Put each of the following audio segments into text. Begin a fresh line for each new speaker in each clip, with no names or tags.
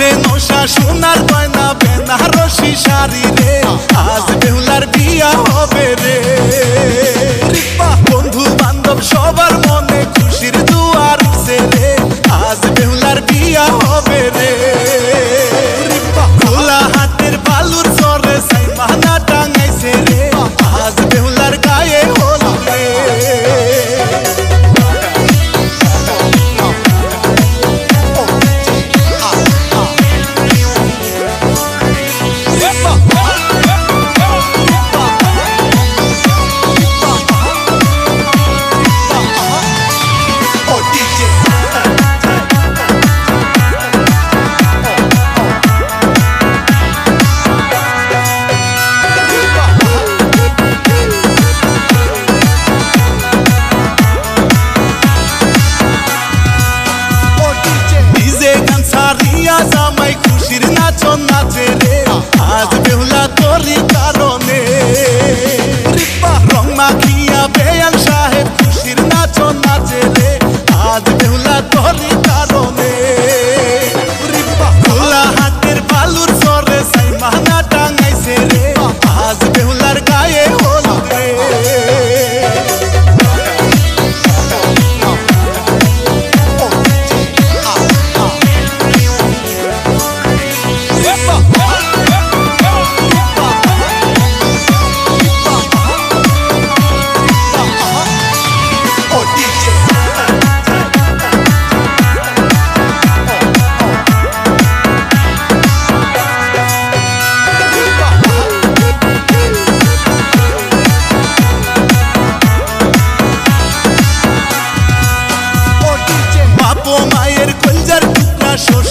আছে নশা সোনার গয়না বেনারসি শাড়ি রে। আজ বেহুলার বিয়া হবে।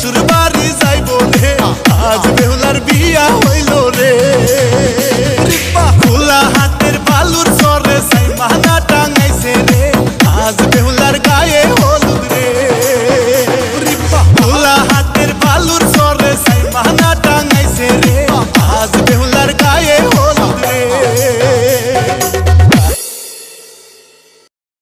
Şuruba